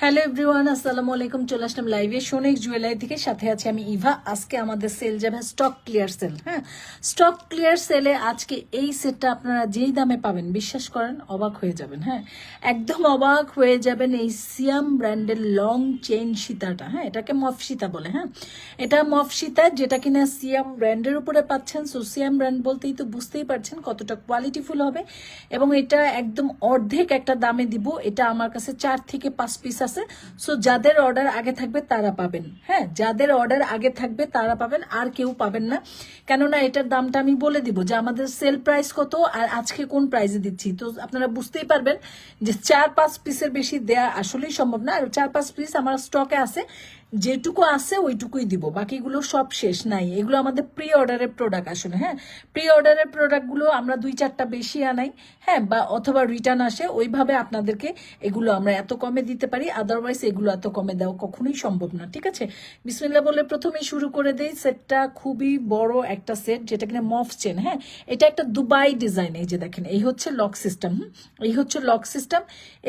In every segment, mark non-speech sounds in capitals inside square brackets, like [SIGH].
Hello everyone, আসসালামু আলাইকুম। চলে আসলাম লাইভে সোনেক জুয়েলারি থেকে। সাথে আছে আমি ইভা। আজকে আমাদের সেল যাবে স্টক ক্লিয়ার সেল হ্যাঁ? স্টক ক্লিয়ার সেলে আজকে এই সেটটা আপনারা যেই দামে পাবেন, বিশ্বাস করেন, অবাক হয়ে যাবেন হ্যাঁ? একদম অবাক হয়ে যাবেন এই সিয়াম ব্র্যান্ডের লং চেইন সীতাটা হ্যাঁ? এটাকে মফ সীতা বলে হ্যাঁ? এটা মফ সীতা যেটা কিনা সিয়াম ব্র্যান্ডের উপরে পাচ্ছেন। সো সিয়াম ব্র্যান্ড বলতেই তো বুঝতেই পারছেন কতটা কোয়ালিটিফুল হবে। এবং এটা একদম অর্ধেক একটা দামে দিব। এটা আমার কাছে চার থেকে পাঁচ পিস আছে। সো যাদের অর্ডার আগে থাকবে, তারা পাবেন। হ্যাঁ যাদের অর্ডার আগে থাকবে, তারা পাবেন। আর কেউ পাবেন না। কেননা, এটার দামটা আমি বলে দিব যে, আমাদের সেল প্রাইস কত আর আজকে কোন প্রাইসে দিচ্ছি। তো, আপনারা বুঝতেই পারবেন যে চার পাঁচ পিসের বেশি দেয়া আসলেই সম্ভব না। আর চার পাঁচ পিস আমার স্টকে আছে। যেটুকু আছে ওইটুকুই দিব। বাকিগুলো সব শেষ নাই। এগুলো আমাদের প্রি অর্ডারের প্রোডাক্ট আসলে হ্যাঁ? প্রি অর্ডারের প্রোডাক্টগুলো আমরা দুই চারটা বেশি আনাই হ্যাঁ? বা অথবা রিটার্ন আসে, ওইভাবে আপনাদেরকে এগুলো আমরা এত কমে দিতে পারি আদারওয়াইজ এগুলো এত কমে দেওয়া কখনোই সম্ভব না, ঠিক আছে? বিসমিল্লা বলে প্রথমেই শুরু করে দেই, সেটটা খুবই বড় একটা সেট যেটা কিনা মফ চেন হ্যাঁ? এটা একটা দুবাই ডিজাইন এই যে দেখেন, এই হচ্ছে লক সিস্টেম এই হচ্ছে লক সিস্টেম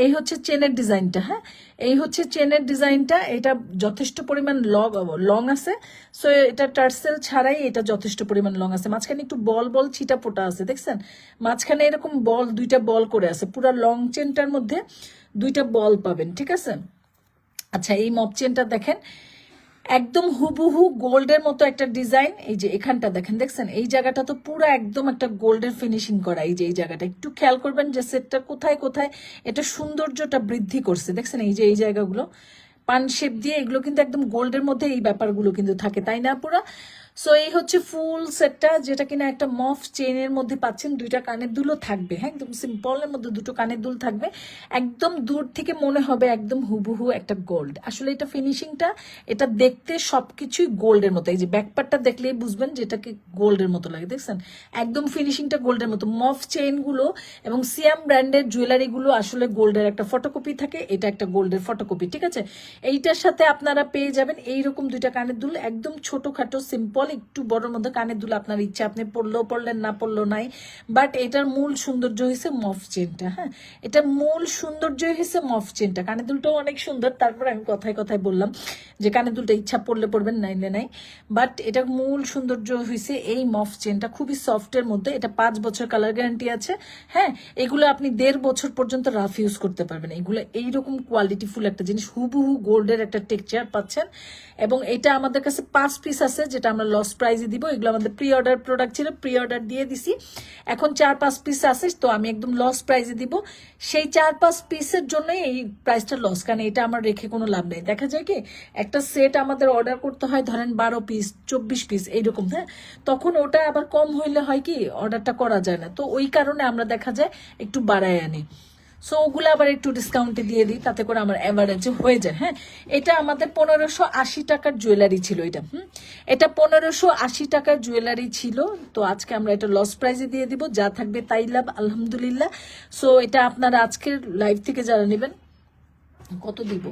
এই হচ্ছে চেনের ডিজাইনটা হ্যাঁ? এই হচ্ছে চেনের ডিজাইনটা, এটা যথেষ্ট পরিমাণ লং লং আছে। সো এটা টার্সেল ছাড়াই এটা যথেষ্ট পরিমাণ লং আছে। মাঝখানে একটু বল বল ছিটা পোটা আছে, দেখছেন? মাঝখানে এরকম বল, দুইটা বল করে আছে। পুরো লং চেনটার মধ্যে দুইটা বল পাবেন, ঠিক আছে? আচ্ছা এই মপ চেনটা দেখেন। একদম হুবহু গোল্ডের মতো একটা ডিজাইন। এই যে এখানটা দেখেন, দেখছেন? এই জায়গাটা তো পুরো একদম একটা গোল্ডের ফিনিশিং করা। এই যে এই জায়গাটা, একটু খেয়াল করবেন যে সেটটা কোথায় কোথায় এটা সৌন্দর্যটা বৃদ্ধি করছে। দেখছেন? এই যে এই জায়গাগুলো, পান শেপ দিয়ে এগুলো কিন্তু একদম গোল্ডের মধ্যে এই ব্যাপারগুলো কিন্তু থাকে, তাই না পুরা? সো এই হচ্ছে ফুল সেটটা যেটা কিনা একটা মফ চেনের মধ্যে পাচ্ছেন, দুইটা কানের দুলও থাকবে হ্যাঁ? একদম সিম্পলের মধ্যে দুটো কানের দুল থাকবে। একদম দূর থেকে মনে হবে একদম হুবহু একটা গোল্ড আসলে এটা ফিনিশিংটা এটা দেখতে সবকিছুই গোল্ডের মতো। এই যে ব্যাকপারটা দেখলেই বুঝবেন যে এটাকে গোল্ডের মতো লাগে, দেখছেন? একদম ফিনিশিংটা গোল্ডের মতো। মফ চেইনগুলো এবং সিয়াম ব্র্যান্ডের জুয়েলারিগুলো আসলে গোল্ডের একটা ফটোকপি থাকে, এটা একটা গোল্ডের ফটোকপি ঠিক আছে? এইটার সাথে আপনারা পেয়ে যাবেন, এইরকম দুইটা কানের দুল, একদম ছোটখাটো সিম্পল একটু বড়র মধ্যে কানের দুল আপনার ইচ্ছা। আপনি পড়লেও পড়লেন, না পড়লেও নাই। বাট এটার মূল সৌন্দর্য হয়েছে মফ চেনটা হ্যাঁ? এটা মূল সৌন্দর্য হয়েছে মফ চেনটা। কানের দুলটাও অনেক সুন্দর। তারপর আমি কথায় কথায় বললাম যে কানের দুলটা ইচ্ছা পড়লে পড়বেন, নাইলে নাই। বাট এটা মূল সৌন্দর্য হয়েছে এই মফ চেনটা। খুবই সফটের মধ্যে। এটা পাঁচ বছর কালার গ্যারান্টি আছে হ্যাঁ? এগুলো আপনি দেড় বছর পর্যন্ত রাফ ইউজ করতে পারবেন। এগুলো এইরকম কোয়ালিটিফুল একটা জিনিস। হুবহু গোল্ডের একটা টেক্সচার পাচ্ছেন। এবং এটা আমাদের কাছে পাঁচ পিস আছে, যেটা আমরা লস প্রাইজে দিব। এগুলো আমাদের প্রি অর্ডার প্রোডাক্ট ছিল প্রি অর্ডার দিয়ে দিছি। এখন চার পাঁচ পিস আছে, তো আমি একদম লস প্রাইজে দিব। সেই চার পাঁচ পিসের জন্যই এই প্রাইসটা লস কারণ এটা আমার রেখে কোনো লাভ নেই। দেখা যায় কি, একটা সেট আমাদের অর্ডার করতে হয়, ধরেন বারো পিস চব্বিশ পিস এইরকম হ্যাঁ? তখন ওটা আবার কম হইলে হয় কি অর্ডারটা করা যায় না। তো ওই কারণে আমরা দেখা যায় একটু বাড়ায় আনি। সো ওগুলো আবার একটু ডিসকাউন্টে দিয়ে দিই, তাতে করে আমার অ্যাভারেজে হয়ে যায় হ্যাঁ? এটা আমাদের পনেরোশো আশি টাকার জুয়েলারি ছিল এটা, হুম? এটা পনেরোশো আশি টাকার জুয়েলারি ছিল, তো আজকে আমরা এটা লস প্রাইজে দিয়ে দিব, যা থাকবে তাই লাভ, আলহামদুলিল্লাহ। সো এটা আপনারা আজকের লাইভ থেকে যারা নেবেন, কত দিব?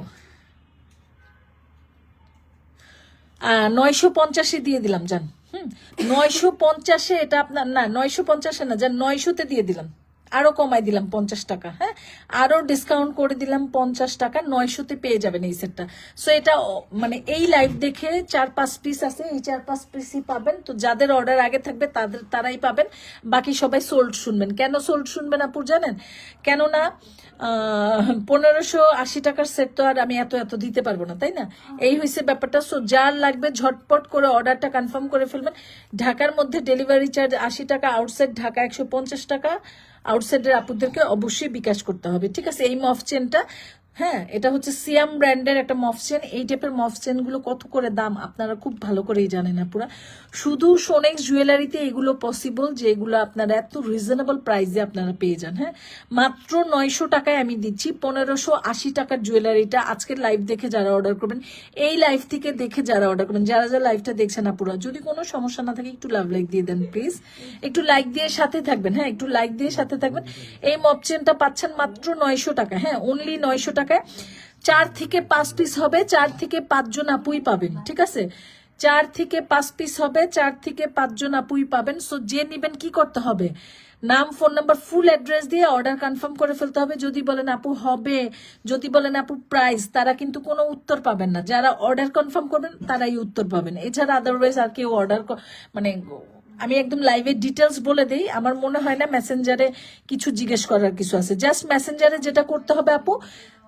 নয়শো পঞ্চাশে দিয়ে দিলাম যান হুম? নয়শো পঞ্চাশে এটা আপনার, না, নয়শো পঞ্চাশে না যান নয়শোতে দিয়ে দিলাম। আরও কমাই দিলাম পঞ্চাশ টাকা হ্যাঁ? আরও ডিসকাউন্ট করে দিলাম পঞ্চাশ টাকা, নয়শোতে পেয়ে যাবেন এই সেটটা সো এটা মানে এই লাইভ দেখে চার পাঁচ পিস আছে, এই চার পাঁচ পিসই পাবেন। তো যাদের অর্ডার আগে থাকবে, তাদের, তারাই পাবেন। বাকি সবাই সোল্ড শুনবেন। কেন সোল্ড শুনবেন আপুর জানেন? কেননা পনেরোশো আশি টাকার সেট তো আর আমি এত এত দিতে পারব না, তাই না? এই হয়েছে ব্যাপারটা। সো যার লাগবে ঝটপট করে অর্ডারটা কনফার্ম করে ফেলবেন। ঢাকার মধ্যে ডেলিভারি চার্জ আশি টাকা আউটসাইড ঢাকা একশো পঞ্চাশ টাকা আউটসাইডের আপুদেরকে অবশ্যই বিকাশ করতে হবে। ঠিক আছে? এই মফ চেনটা হ্যাঁ এটা হচ্ছে সিয়াম ব্র্যান্ডের একটা মফ চেন এই টাইপের মফ চেনগুলো কত করে দাম? আপনারা খুব ভালো করেই জানেন আপুরা। শুধু সোনেক্স জুয়েলারিতে এগুলো পসিবল যে এগুলো আপনারা এত রিজনেবল প্রাইসে আপনারা পেয়ে যান হ্যাঁ? মাত্র নয়শো টাকায় আমি দিচ্ছি। পনেরোশো আশি টাকার জুয়েলারিটা আজকের লাইভ দেখে যারা অর্ডার করবেন, এই লাইভ থেকে দেখে যারা অর্ডার করবেন, যারা যারা লাইভটা দেখছেন আপুরা, যদি কোনো সমস্যা না থাকে, একটু লাভ লাইক দিয়ে দেন প্লিজ একটু লাইক দিয়ে সাথে থাকবেন হ্যাঁ? একটু লাইক দিয়ে সাথে থাকবেন। এই মপ চেনটা পাচ্ছেন মাত্র নয়শো টাকা হ্যাঁ? অনলি নয়শো টাকায় চার থেকে পাঁচ পিস হবে, চার থেকে পাঁচজন আপুই পাবেন, ঠিক আছে? চার থেকে পাঁচ পিস হবে, চার থেকে পাঁচজন আপুই পাবেন। সো যে নিবেন কি করতে হবে? নাম ফোন নাম্বার ফুল অ্যাড্রেস দিয়ে অর্ডার কনফার্ম করে ফেলতে হবে। যদি বলেন আপু হবে, যদি বলেন আপু প্রাইস তারা কিন্তু কোনো উত্তর পাবেন না। যারা অর্ডার কনফার্ম করবেন, তারাই উত্তর পাবেন। এছাড়া আদারওয়াইজ আর কেউ অর্ডার মানে আমি একদম লাইভে ডিটেলস বলে দিই। আমার মনে হয় না মেসেঞ্জারে কিছু জিজ্ঞেস করার কিছু আছে। জাস্ট মেসেঞ্জারে যেটা করতে হবে আপু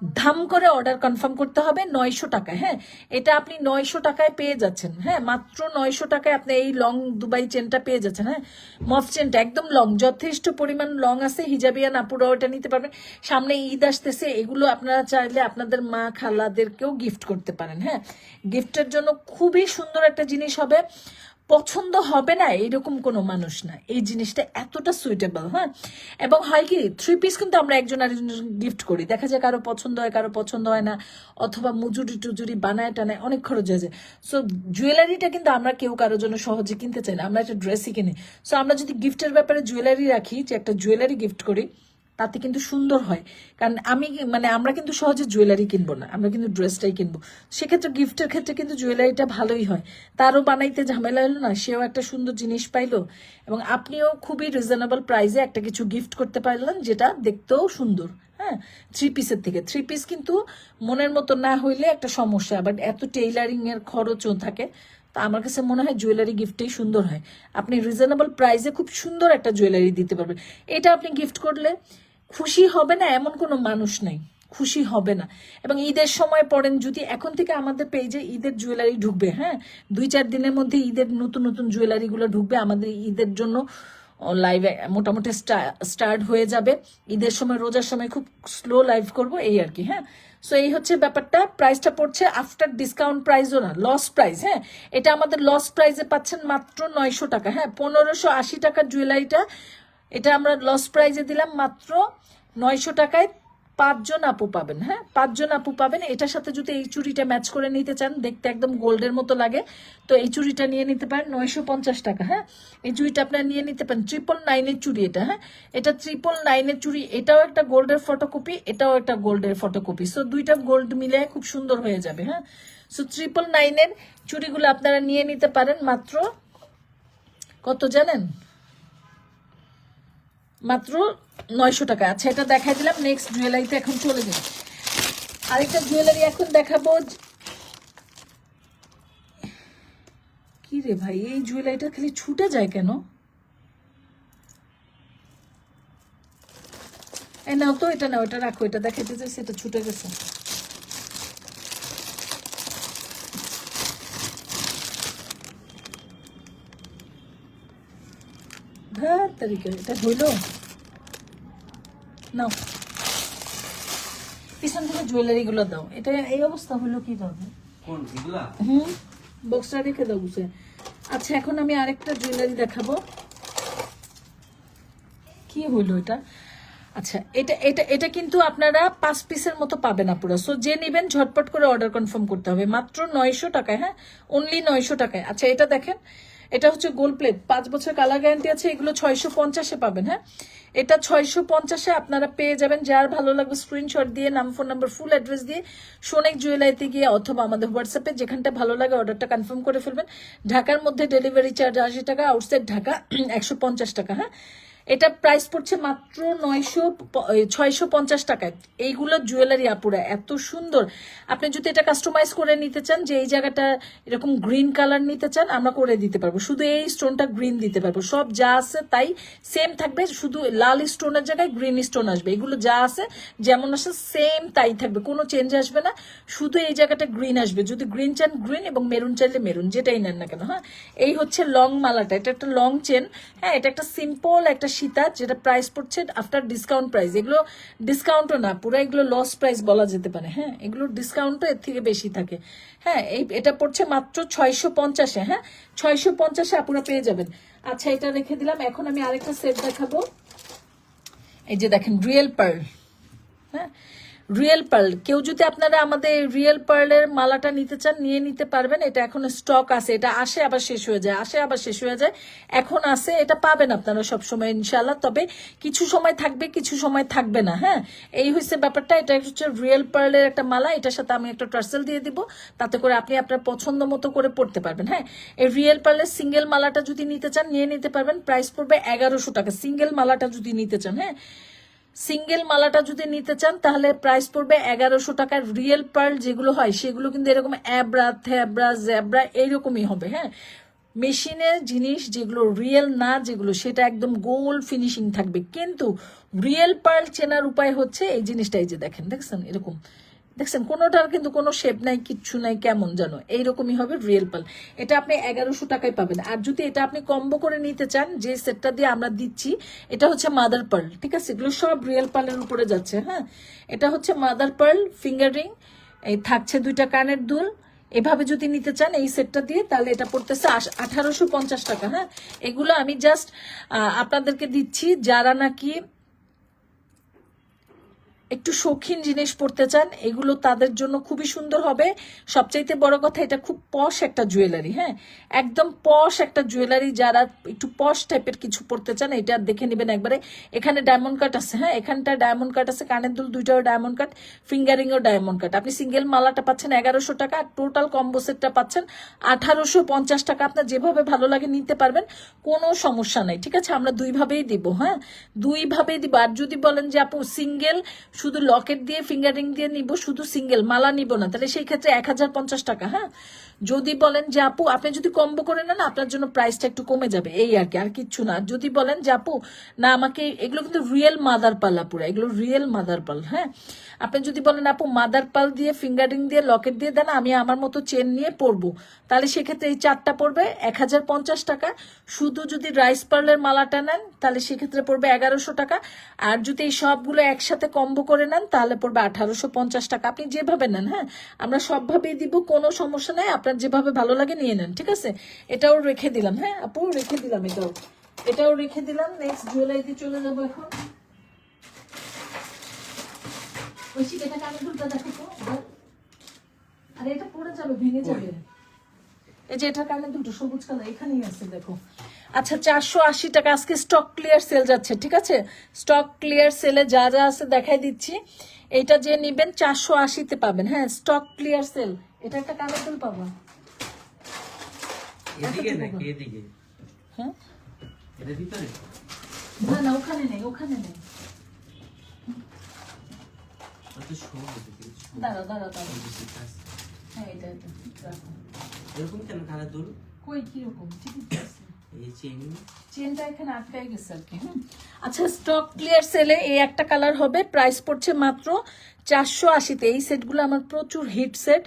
ধাম করে অর্ডার কনফার্ম করতে হবে নয়শো টাকায় হ্যাঁ? এটা আপনি নয়শো টাকায় পেয়ে যাচ্ছেন হ্যাঁ? মাত্র নয়শো টাকায় আপনি এই লং দুবাই চেনটা পেয়ে যাচ্ছেন হ্যাঁ? মফ চেনটা একদম লং যথেষ্ট পরিমাণ লং আছে হিজাবিয়ান আপুরাও এটা নিতে পারবেন। সামনে ঈদ আসতেছে, এগুলো আপনারা চাইলে আপনাদের মা খালাদেরকেও গিফট করতে পারেন হ্যাঁ? গিফটের জন্য খুবই সুন্দর একটা জিনিস হবে। পছন্দ হবে না এরকম কোনো মানুষ না। এই জিনিসটা এতটা সুইটেবল হ্যাঁ? এবং হয় কি থ্রি পিস কিন্তু আমরা একজন আরেকজন গিফট করি। দেখা যায় কারও পছন্দ হয়, কারও পছন্দ হয় না। অথবা মুজুরি টুজুরি বানায় টানায় অনেক খরচ হয়ে যায়। সো জুয়েলারিটা কিন্তু আমরা কেউ কারোর জন্য সহজে কিনতে চাই না। আমরা একটা ড্রেসই কিনি। সো আমরা যদি গিফটের ব্যাপারে জুয়েলারি রাখি, যে একটা জুয়েলারি গিফট করি তাতে কিন্তু সুন্দর হয়। কারণ আমি মানে আমরা কিন্তু সহজে জুয়েলারি কিনবো না, আমরা কিন্তু ড্রেসটাই কিনবো। সেক্ষেত্রে গিফটের ক্ষেত্রে কিন্তু জুয়েলারিটা ভালোই হয়। তারও বানাইতে ঝামেলা হলো না, সেও একটা সুন্দর জিনিস পাইলো এবং আপনিও খুবই রিজনেবল প্রাইসে একটা কিছু গিফট করতে পারলেন যেটা দেখতেও সুন্দর হ্যাঁ? থ্রি পিসের থেকে। থ্রি পিস কিন্তু মনের মতো না হইলে একটা সমস্যা বাট এত টেইলারিং এর খরচও থাকে, তা আমার কাছে মনে হয় জুয়েলারি গিফটেই সুন্দর হয়। আপনি রিজনেবল প্রাইসে খুব সুন্দর একটা জুয়েলারি দিতে পারবেন। এটা আপনি গিফট করলে খুশি হবে না এমন কোনো মানুষ নেই। খুশি হবে না। এবং ঈদের সময় পড়েন, যদি এখন থেকে আমাদের পেজে ঈদের জুয়েলারি ঢুকবে হ্যাঁ? দুই চার দিনের মধ্যে ঈদের নতুন নতুন জুয়েলারিগুলো ঢুকবে, আমাদের ঈদের জন্য লাইভে মোটামুটি স্টার্ট হয়ে যাবে। ঈদের সময়, রোজার সময় খুব স্লো লাইভ করব, এই আর কি হ্যাঁ? সো এই হচ্ছে ব্যাপারটা। প্রাইসটা পড়ছে আফটার ডিসকাউন্ট প্রাইসও না লস প্রাইস হ্যাঁ? এটা আমাদের লস প্রাইসে পাচ্ছেন মাত্র নয়শো টাকা হ্যাঁ? পনেরোশো আশি টাকার জুয়েলারিটা এটা আমরা লস প্রাইজে দিলাম মাত্র নয়শো টাকায় পাঁচজন আপু পাবেন হ্যাঁ? পাঁচজন আপু পাবেন। এটার সাথে যদি এই চুড়িটা ম্যাচ করে নিতে চান, দেখতে একদম গোল্ডের মতো লাগে, তো এই চুড়িটা নিয়ে নিতে পারেন নয়শো পঞ্চাশ টাকা হ্যাঁ? এই চুড়িটা আপনারা নিয়ে নিতে পারেন। ট্রিপল নাইনের চুড়ি এটা হ্যাঁ? এটা ট্রিপল নাইনের চুড়ি এটাও একটা গোল্ডের ফটোকপি এটাও একটা গোল্ডের ফটোকপি সো দুইটা গোল্ড মিলে খুব সুন্দর হয়ে যাবে হ্যাঁ? সো ট্রিপল নাইনের চুড়িগুলো আপনারা নিয়ে নিতে পারেন মাত্র কত জানেন? মাত্র নয়শো টাকা আচ্ছা এটা দেখাই দিলাম। নেক্সট জুয়েলারিতে এখন চলে যাই। আরেকটা জুয়েলারি এখন দেখাবো কি রে ভাই, এই জুয়েলারিটা খালি ছুটে যায় কেন? নাও তো, এটা নাও, এটা রাখো, এটা দেখাইতে চাইছি সেটা ছুটে গেছে। ধ্যার তারিখে। এটা হইল? নাও। পিছন থেকে জুয়েলারি গুলো দাও। এটা এই অবস্থা হলো কি ধরনের কোন এগুলা? হুম বক্সটা রেখে দাও বুঝে। আচ্ছা এখন আমি আরেকটা জুয়েলারি দেখাবো। কি হইল এটা? আচ্ছা এটা এটা এটা কিন্তু আপনারা পাঁচ পিসের মতো পাবেন আপুরা। সো যে নেবেন ঝটপট করে অর্ডার কনফার্ম করতে হবে। মাত্র নয়শো টাকায় হ্যাঁ? অনলি নয়শো টাকায়। আচ্ছা এটা দেখেন। এটা হচ্ছে গোল্ড প্লেট পাঁচ বছর কালার গ্যারান্টি আছে, এগুলো ছয়শো পঞ্চাশে পাবেন হ্যাঁ? এটা ছয়শো পঞ্চাশে আপনারা পেয়ে যাবেন। যার ভালো লাগবে স্ক্রিনশট দিয়ে, নাম ফোন নাম্বার ফুল অ্যাড্রেস দিয়ে সোনেক জুয়েলারিতে গিয়ে অথবা আমাদের হোয়াটসঅ্যাপে যেখানটা ভালো লাগে অর্ডারটা কনফার্ম করে ফেলবেন। ঢাকার মধ্যে ডেলিভারি চার্জ আশি টাকা আউটসাইড ঢাকা [CLEARS THROAT] একশো পঞ্চাশ টাকা হ্যাঁ? এটা প্রাইস পড়ছে মাত্র নয়শো ছয়শো পঞ্চাশ টাকায়। এইগুলো জুয়েলারি আপুরা, এত সুন্দর। আপনি যদি এটা কাস্টমাইজ করে নিতে চান, যে এই জায়গাটা এরকম গ্রিন কালার নিতে চান, আমরা করে দিতে পারব। শুধু এই স্টোনটা গ্রিন দিতে পারব। সব যা আছে তাই সেম থাকবে, শুধু লাল স্টোনের জায়গায় গ্রিন স্টোন আসবে। এগুলো যা আছে, যেমন আসে সেম তাই থাকবে। কোনো চেঞ্জ আসবে না। শুধু এই জায়গাটা গ্রিন আসবে। যদি গ্রিন চান গ্রিন এবং মেরুন চাইলে মেরুন যেটাই নেন না কেন হ্যাঁ? এই হচ্ছে লং মালাটা। এটা একটা লং চেন হ্যাঁ? এটা একটা সিম্পল একটা সীতা যেটা প্রাইস পড়ছে আফটার ডিসকাউন্ট প্রাইস এগুলো ডিসকাউন্টও না, পুরো এগুলো লস প্রাইস বলা যেতে পারে হ্যাঁ? এগুলো ডিসকাউন্টও এর থেকে বেশি থাকে। হ্যাঁ এই, এটা পড়ছে মাত্র ছয়শো পঞ্চাশে হ্যাঁ? ছয়শো পঞ্চাশে আপনারা পেয়ে যাবেন। আচ্ছা এটা রেখে দিলাম। এখন আমি আরেকটা সেট দেখাবো। এই যে দেখেন রিয়েল পার্ল হ্যাঁ? রিয়েল পার্ল কেউ যদি আপনারা আমাদের রিয়েল পার্লের মালাটা নিতে চান, নিয়ে নিতে পারবেন। এটা এখন স্টক আছে। এটা আসে, আবার শেষ হয়ে যায়। আসে, আবার শেষ হয়ে যায়। এখন আসে এটা পাবেন আপনারা সব সময় ইনশাল্লাহ তবে কিছু সময় থাকবে, কিছু সময় থাকবে না হ্যাঁ? এই হচ্ছে ব্যাপারটা। এটা হচ্ছে রিয়েল পার্লের একটা মালা। এটার সাথে আমি একটা টার্সেল দিয়ে দিব। তাতে করে আপনি আপনার পছন্দ মতো করে পড়তে পারবেন হ্যাঁ? এই রিয়েল পার্লের সিঙ্গেল মালাটা যদি নিতে চান, নিয়ে নিতে পারবেন। প্রাইস পড়বে এগারোশো টাকা। সিঙ্গেল মালাটা যদি নিতে চান হ্যাঁ? সিঙ্গেল মালাটা যদি নিতে চান, তাহলে প্রাইস পড়বে এগারোশো টাকার রিয়েল পার্ল যেগুলো হয়, সেগুলো কিন্তু এরকম অ্যাব্রা থ্যাব্রা জ্যাব্রা এইরকমই হবে হ্যাঁ? মেশিনে জিনিস যেগুলো রিয়েল না যেগুলো, সেটা একদম গোল ফিনিশিং থাকবে। কিন্তু রিয়েল পার্ল চেনার উপায় হচ্ছে এই জিনিসটাই যে দেখেন, দেখছেন? এরকম। দেখছেন, কোনোটার কিন্তু কোনো শেপ নাই, কিচ্ছু নাই, কেমন যেন। এইরকমই হবে রিয়েল পাল এটা আপনি এগারোশো টাকায় পাবেন। আর যদি এটা আপনি কম্বো করে নিতে চান, যে সেটটা দিয়ে আমরা দিচ্ছি, এটা হচ্ছে মাদার পার্ল ঠিক আছে? এগুলো সব রিয়েল পার্লের উপরে যাচ্ছে হ্যাঁ? এটা হচ্ছে মাদার পার্ল ফিঙ্গারিং এই থাকছে দুইটা কানের দুল। এভাবে যদি নিতে চান, এই সেটটা দিয়ে, তাহলে এটা পড়তেছে আঠারোশো পঞ্চাশ টাকা হ্যাঁ? এগুলো আমি জাস্ট আপনাদেরকে দিচ্ছি, যারা নাকি একটু শৌখিন জিনিস পড়তে চান, এগুলো তাদের জন্য খুবই সুন্দর হবে। সবচাইতে বড় কথা, এটা খুব পশ একটা জুয়েলারি হ্যাঁ? একদম পশ একটা জুয়েলারি যারা একটু পশ টাইপের কিছু পড়তে চান, এটা দেখে নেবেন একবারে। এখানে ডায়মন্ড কাট আছে হ্যাঁ? এখানটা ডায়মন্ড কাট আছে, কানের দুল দুইটাও ডায়মন্ড কাট ফিঙ্গারিংও ডায়মন্ড কাট আপনি সিঙ্গেল মালাটা পাচ্ছেন এগারোশো টাকা, আর টোটাল কম্বো সেটটা পাচ্ছেন আঠারোশো পঞ্চাশ টাকা। আপনার যেভাবে ভালো লাগে নিতে পারবেন, কোনো সমস্যা নাই, ঠিক আছে? আমরা দুইভাবেই দিব হ্যাঁ? দুইভাবেই দিব। আর যদি বলেন যে আপু সিঙ্গেল শুধু লকেট দিয়ে ফিঙ্গারিং দিয়ে নিব, শুধু সিঙ্গেল মালা নিব না। তাহলে সেই ক্ষেত্রে এক হাজার পঞ্চাশ টাকা হ্যাঁ? যদি বলেন যে আপু, আপনি যদি কম্বো করে নেন, আপনার জন্য প্রাইসটা একটু কমে যাবে। এই আর কি, আর কিচ্ছু না। যদি বলেন যে আপু, না, আমাকে এগুলো কিন্তু রিয়েল মাদার পাল পুরো এগুলো রিয়েল মাদার পাল হ্যাঁ? আপনি যদি বলেন, আপু মাদার পাল দিয়ে ফিঙ্গারিং দিয়ে লকেট দিয়ে দেন, আমি আমার মতো চেন নিয়ে পরবো। তাহলে সেক্ষেত্রে এই চারটা পড়বে এক হাজার পঞ্চাশ টাকা। শুধু যদি রাইস পার্লের মালাটা নেন, তাহলে সেক্ষেত্রে পড়বে এগারোশো টাকা। আর যদি এই সবগুলো একসাথে কম্বো করে নেন, তাহলে পড়বে আঠারোশো পঞ্চাশ টাকা। আপনি যেভাবে নেন হ্যাঁ? আমরা সবভাবেই দিব, কোনো সমস্যা নাই। আপনার যেভাবে ভালো লাগে নিয়ে নেন ঠিক আছে? এটাও রেখে দিলাম হ্যাঁ? আপু রেখে দিলাম এটাও। এটাও রেখে দিলাম। নেক্সট জুয়েলারিতে চলে যাব এখন। ঐশী এটা কানে দুলটা দেখো তো আরে এটা পড়ে যাবে ভেঙে যাবে। এই যে এটা কানে দুটো সবুজ কালার এখানেই আছে দেখো। আচ্ছা চারশো আশি টাকা আজকে স্টক ক্লিয়ার সেল যাচ্ছে ঠিক আছে? স্টক ক্লিয়ার সেলে যা যা আছে দেখাই দিচ্ছি। এটা যে নিবেন চারশো আশিতে পাবেন হ্যাঁ? স্টক ক্লিয়ার সেল এটা একটা কানে দুল পাবো। এদিকে নাকি এদিকে? হ্যাঁ? এটার ভিতরে? না না ওখানে নেই ওখানে নেই। দাঁড়াও দাঁড়াও দাঁড়াও। হ্যাঁ এটা এটা এরকম কেন খারাপ দূর কই কীরকম ঠিকই তো আছে। চেনটা এখানে আটকাই গেছে আর কি। আচ্ছা স্টক ক্লিয়ার সেলে এই একটা কালার হবে প্রাইস পড়ছে মাত্র চারশো আশিতে। এই সেটগুলো আমার প্রচুর হিট সেট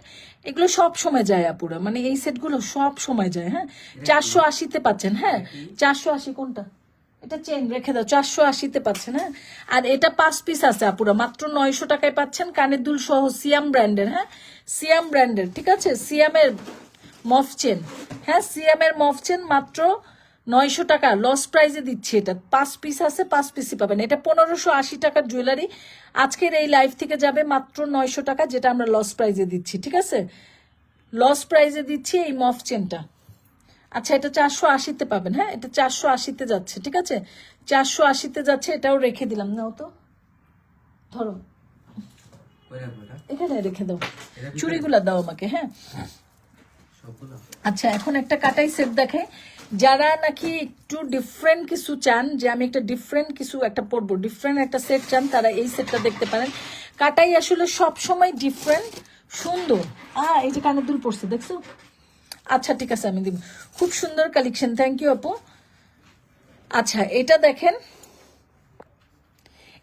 এগুলো সব সময় যায় আপুরা। মানে এই সেটগুলো সব সময় যায় হ্যাঁ? চারশো আশিতে পাচ্ছেন হ্যাঁ? চারশো আশি কোনটা? এটা চেন রেখে দাও, চারশো আশিতে পাচ্ছেন হ্যাঁ? আর এটা পাঁচ পিস আছে আপুরা, মাত্র নয়শো টাকায় পাচ্ছেন কানের দুল সহ সিয়াম ব্র্যান্ডের হ্যাঁ? সিয়াম ব্র্যান্ডের, ঠিক আছে? সিয়ামের মফ চেন হ্যাঁ? সিয়ামের মফ চেন মাত্র নয়শো টাকা লস প্রাইজে দিচ্ছি এটা। পাঁচ পিস আছে পাঁচ পিসই পাবেন। এটা পনেরোশো আশি টাকার জুয়েলারি আজকের এই লাইফ থেকে যাবে মাত্র নয়শো টাকা যেটা আমরা লস প্রাইজে দিচ্ছি ঠিক আছে? লস প্রাইজে দিচ্ছি এই মফ চেনটা আচ্ছা এটা চারশো আশিতে পাবেন হ্যাঁ? এটা চারশো আশিতে যাচ্ছে ঠিক আছে? চারশো আশিতে যাচ্ছে এটাও রেখে দিলাম। নাও তো। ধরো। এখানে রেখে দাও। চুড়িগুলা দাও আমাকে হ্যাঁ? আচ্ছা এখন একটা কাটাই সেট দেখে। যারা নাকি একটু ডিফারেন্ট কিছু চান, যে আমি একটা ডিফারেন্ট কিছু একটা পরবো ডিফারেন্ট একটা সেট চান, তারা এই সেটটা দেখতে পারেন। কাটাই আসলে সব সময় ডিফারেন্ট সুন্দর। আ এই যে কানের দুল পড়ছে দেখছ? আচ্ছা ঠিক আছে, আমি দিব। খুব সুন্দর কালেকশন থ্যাংক ইউ আপু। আচ্ছা এটা দেখেন,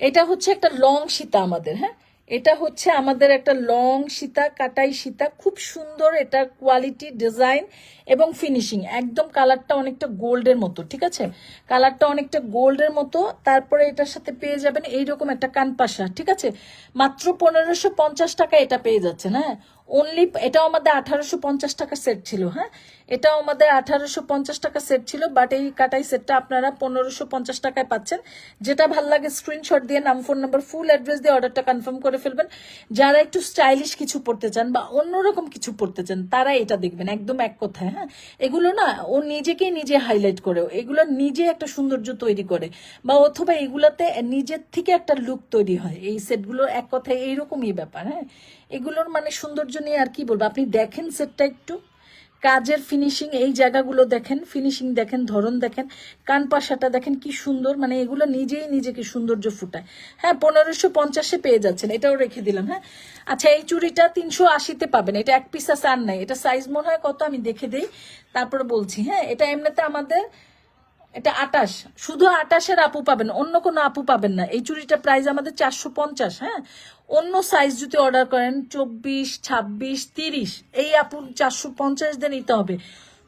এটা হচ্ছে একটা লং সীতা আমাদের হ্যাঁ? এটা হচ্ছে আমাদের একটা লং সীতা, কাটাই সীতা, খুব সুন্দর এটার কোয়ালিটি ডিজাইন এবং ফিনিশিং একদম কালারটা অনেকটা গোল্ডের মতো, ঠিক আছে? কালারটা অনেকটা গোল্ডের মতো, তারপরে এটার সাথে পেয়ে যাবেন এইরকম একটা কানপাশা, ঠিক আছে? মাত্র পনেরোশো পঞ্চাশ টাকা এটা পেয়ে যাচ্ছে হ্যাঁ? অনলি এটাও আমাদের আঠারোশো পঞ্চাশ টাকা সেট ছিল হ্যাঁ? এটাও আমাদের আঠারোশো পঞ্চাশ টাকা সেট ছিল বাট এই কাটাই সেটটা আপনারা পনেরোশো পঞ্চাশ টাকায় পাচ্ছেন। যেটা ভালো লাগে স্ক্রিনশট দিয়ে, নাম ফোন নাম্বার ফুল অ্যাড্রেস দিয়ে অর্ডারটা কনফার্ম করে ফেলবেন। যারা একটু স্টাইলিশ কিছু পড়তে চান বা অন্যরকম কিছু পড়তে চান, তারা এটা দেখবেন, একদম এক কথায় হ্যাঁ? এগুলো না, ও নিজেকেই নিজে হাইলাইট করে, এগুলো নিজে একটা সৌন্দর্য তৈরি করে, বা অথবা এগুলোতে নিজের থেকে একটা লুক তৈরি হয়। এই সেটগুলো এক কথায় এইরকমই ব্যাপার হ্যাঁ? এগুলোর মানে সৌন্দর্য নিয়ে আর কি বলব? আপনি দেখেন সেটটা একটু। কাজের ফিনিশিং এই জায়গাগুলো দেখেন ফিনিশিং দেখেন, ধরন দেখেন, কান পাশাটা দেখেন কি সুন্দর মানে এগুলো নিজেই নিজেকে সৌন্দর্য ফুটায়। হ্যাঁ পনেরোশো পঞ্চাশে পেয়ে যাচ্ছেন, এটাও রেখে দিলাম হ্যাঁ? আচ্ছা এই চুড়িটা তিনশো আশিতে পাবেন, এটা এক পিস আছে আর নাই, এটা সাইজ মনে হয় কত আমি দেখে দিই, তারপরে বলছি হ্যাঁ? এটা এমনিতে আমাদের, এটা আটাশ, শুধু আটাশের আপু পাবেন, অন্য কোনো আপু পাবেন না, এই চুড়িটা প্রাইস আমাদের চারশো পঞ্চাশ হ্যাঁ? অন্য সাইজ যদি অর্ডার করেন, চব্বিশ, ছাব্বিশ, তিরিশ, এই আপু চারশো পঞ্চাশ দিয়ে নিতে হবে।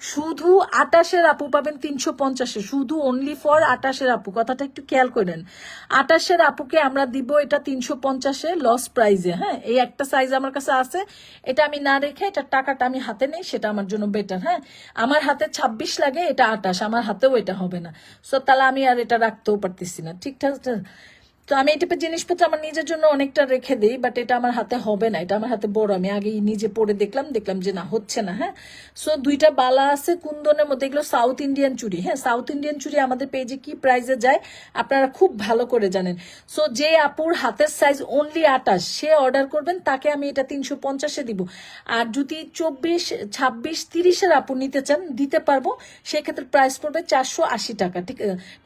শুধু আটাশের আপু পাবেন তিনশো পঞ্চাশে, শুধু অনলি ফর আটাশের আপু। কথাটা একটু খেয়াল করেন। আটাশের আপুকে আমরা দিব এটা তিনশো পঞ্চাশে লস প্রাইজে হ্যাঁ? এই একটা সাইজ আমার কাছে আছে, এটা আমি না রেখে, এটা টাকাটা আমি হাতে নেই, সেটা আমার জন্য বেটার হ্যাঁ? আমার হাতে ছাব্বিশ লাগে, এটা আটাশ, আমার হাতেও এটা হবে না। সো তাহলে আমি আর এটা রাখতেও পারতেছি না। ঠিকঠাক তো আমি এই টাইপের জিনিসপত্র আমার নিজের জন্য অনেকটা রেখে দিই বাট এটা আমার হাতে হবে না। এটা আমার হাতে বড়। আমি আগেই নিজে পরে দেখলাম দেখলাম যে না, হচ্ছে না হ্যাঁ? সো দুইটা বালা আছে কুন্দনের মধ্যে। এগুলো সাউথ ইন্ডিয়ান চুড়ি হ্যাঁ? সাউথ ইন্ডিয়ান চুড়ি আমাদের পেজে কি প্রাইসে যায়, আপনারা খুব ভালো করে জানেন। সো যে আপুর হাতের সাইজ অনলি আটাশ, সে অর্ডার করবেন, তাকে আমি এটা তিনশো পঞ্চাশে দিব। আর যদি চব্বিশ, ছাব্বিশ তিরিশের আপু নিতে চান, দিতে পারব। সেক্ষেত্রে প্রাইস পড়বে চারশো আশি টাকা, ঠিক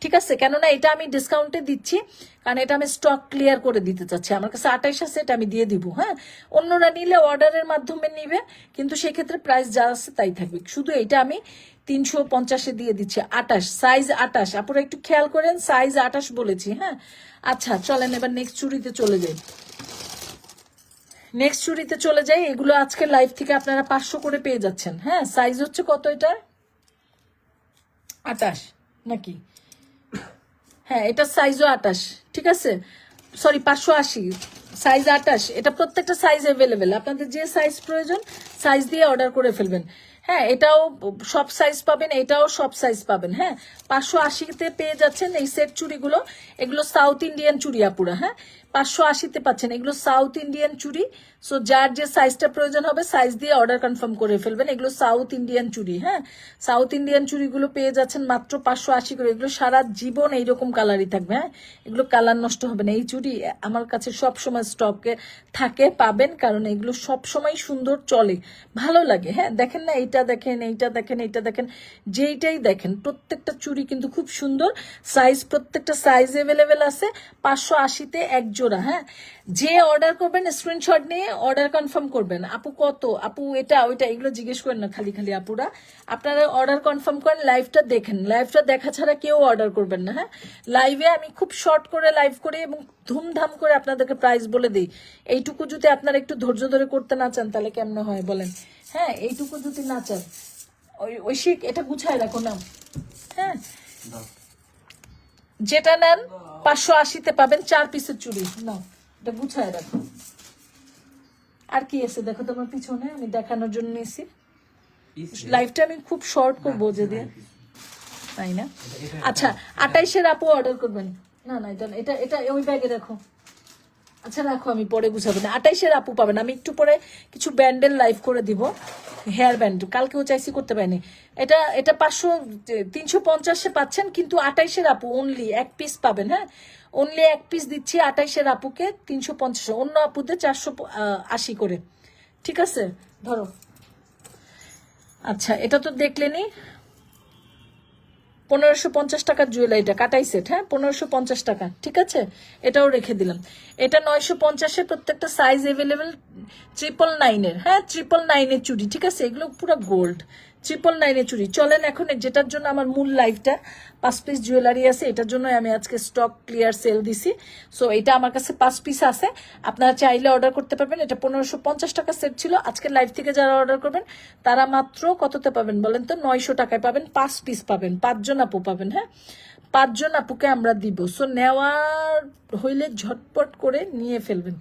ঠিক আছে? কেননা এটা আমি ডিসকাউন্টে দিচ্ছি। কারণ এটা আমি স্টক ক্লিয়ার করে দিতে চাচ্ছি। আমার কাছে আঠাইশ আছে এটা আমি দিয়ে দিব হ্যাঁ? অন্যরা নিলে অর্ডারের মাধ্যমে নিবে, কিন্তু সেক্ষেত্রে প্রাইস যা আছে তাই থাকবে। শুধু এটা আমি তিনশো পঞ্চাশে দিয়ে দিচ্ছি আটাশ সাইজ আটাশ আপনারা একটু খেয়াল করেন সাইজ আটাশ বলেছি হ্যাঁ? আচ্ছা চলেন এবার নেক্সট চুরিতে চলে যাই। নেক্সট চুরিতে চলে যাই, এগুলো আজকে লাইভ থেকে আপনারা পাঁচশো করে পেয়ে যাচ্ছেন হ্যাঁ? সাইজ হচ্ছে কত এটা? আটাশ নাকি? হ্যাঁ এটা সাইজও আটাশ ঠিক আছে? সরি পাঁচশো আশি। সাইজ আটাশ এটা প্রত্যেকটা সাইজ অ্যাভেলেবেল আপনাদের যে সাইজ প্রয়োজন সাইজ দিয়ে অর্ডার করে ফেলবেন। হ্যাঁ এটাও সব সাইজ পাবেন, এটাও সব সাইজ পাবেন। হ্যাঁ পাঁচশো আশিতে পেয়ে যাচ্ছেন এই সেট চুড়িগুলো। এগুলো সাউথ ইন্ডিয়ান চুড়ি আপুরা হ্যাঁ? পাঁচশো আশিতে পাচ্ছেন। এগুলো সাউথ ইন্ডিয়ান চুড়ি। সো যার যে সাইজটা প্রয়োজন হবে সাইজ দিয়ে অর্ডার কনফার্ম করে ফেলবেন। এগুলো সাউথ ইন্ডিয়ান চুড়ি হ্যাঁ? সাউথ ইন্ডিয়ান চুড়িগুলো পেয়ে যাচ্ছেন মাত্র পাঁচশো আশি করে। এগুলো সারা জীবন এইরকম কালারই থাকবে হ্যাঁ? এগুলো কালার নষ্ট হবে না। এই চুড়ি আমার কাছে সব সময় স্টকে থাকে, পাবেন, কারণ এগুলো সব সময় সুন্দর চলে। ভালো লাগে হ্যাঁ? দেখেন না, এইটা দেখেন এইটা দেখেন এইটা দেখেন, যেইটাই দেখেন, প্রত্যেকটা চুড়ি কিন্তু খুব সুন্দর। সাইজ প্রত্যেকটা সাইজ অ্যাভেলেবেল আছে। পাঁচশো আশিতে এক জোড়া হ্যাঁ? যে অর্ডার করবেন স্ক্রিনশট নিয়ে অর্ডার কনফার্ম করবেন। আপু কত? আপু এটা, ওইটা, এগুলো জিজ্ঞেস করেন না খালি খালি আপুরা। আপনারা অর্ডার কনফার্ম করেন লাইভটা দেখেন। লাইভটা দেখা ছাড়া কেউ অর্ডার করবেন না হ্যাঁ? লাইভে আমি খুব শর্ট করে লাইভ করি এবং ধুমধাম করে আপনাদেরকে প্রাইস বলে দিই। এইটুকু যদি আপনারা একটু ধৈর্য ধরে করতে না চান, তাহলে কেমন হয় বলেন? হ্যাঁ এইটুকু যদি না চান, ওই ঐশিক এটা গুছায় রাখো না। হ্যাঁ? যেটা নেন পাঁচশো আশিতে পাবেন চার পিসের চুড়ি। না এটা গুছায় রাখো। আর কি আছে? দেখো তোমার পিছনে আমি দেখানোর জন্য নিয়েছি। লাইফটা আমি খুব শর্ট করব যে দিয়ে তাই না? আচ্ছা আঠাইশের আপু অর্ডার করবেন। না না এটা না, এটা এটা ওই ব্যাগে রাখো। আচ্ছা রাখো, আমি পরে গুছাবো না। আটাইশের আপু পাবেন। আমি একটু পরে কিছু ব্যান্ডেল লাইভ করে দিব। হেয়ার ব্যান্ড কালকেও চাইছি করতে পারিনি। এটা এটা পাঁচশো, তিনশো পঞ্চাশে পাচ্ছেন, কিন্তু আটাইশের আপু অনলি এক পিস পাবেন হ্যাঁ? অনলি এক পিস দিচ্ছি আটাইশের আপুকে তিনশো পঞ্চাশ। অন্য আপুদের চারশো আশি করে। ঠিক আছে? ধরো। আচ্ছা এটা তো দেখলেনি পনেরোশো পঞ্চাশ টাকার জুয়েলারিটা কাটাই সেট হ্যাঁ? পনেরোশো পঞ্চাশ টাকা, ঠিক আছে? এটাও রেখে দিলাম। এটা নয়শো পঞ্চাশের প্রত্যেকটা সাইজ অ্যাভেলেবেল ট্রিপল নাইনের হ্যাঁ? ট্রিপল নাইনের চুড়ি, ঠিক আছে? এগুলো পুরো গোল্ড ট্রিপল নাইনে চুরি। চলেন এখন যেটার জন্য আমার মূল লাইফটা পাঁচ পিস জুয়েলারি আছে, এটার জন্য আমি আজকে স্টক ক্লিয়ার সেল দিছি। সো এটা আমার কাছে পাঁচ পিস আছে। আপনারা চাইলে অর্ডার করতে পারবেন। এটা পনেরোশো পঞ্চাশ টাকা সেট ছিল। আজকে লাইভ থেকে যারা অর্ডার করবেন, তারা মাত্র কততে পাবেন বলেন তো? নয়শো টাকায় পাবেন, পাঁচ পিস পাবেন, পাঁচজন আপু পাবেন হ্যাঁ? পাঁচজন আপুকে আমরা দিব। সো নেওয়ার হইলে ঝটপট করে নিয়ে ফেলবেন।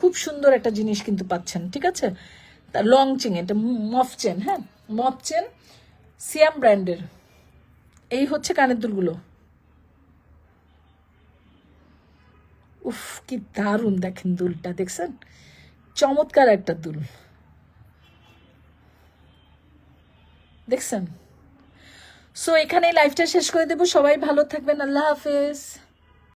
খুব সুন্দর একটা জিনিস কিন্তু পাচ্ছেন, ঠিক আছে? তা লং চেন এটা মফ চেন হ্যাঁ? মফ চেন, সিয়াম ব্র্যান্ডের। এই হচ্ছে কানের দুলগুলো। উফ, কি দারুণ দেখেন দুলটা, দেখছেন? চমৎকার একটা দুল। দেখছেন? সো এখানে লাইফটা শেষ করে দেবো। সবাই ভালো থাকবেন। আল্লাহ হাফেজ।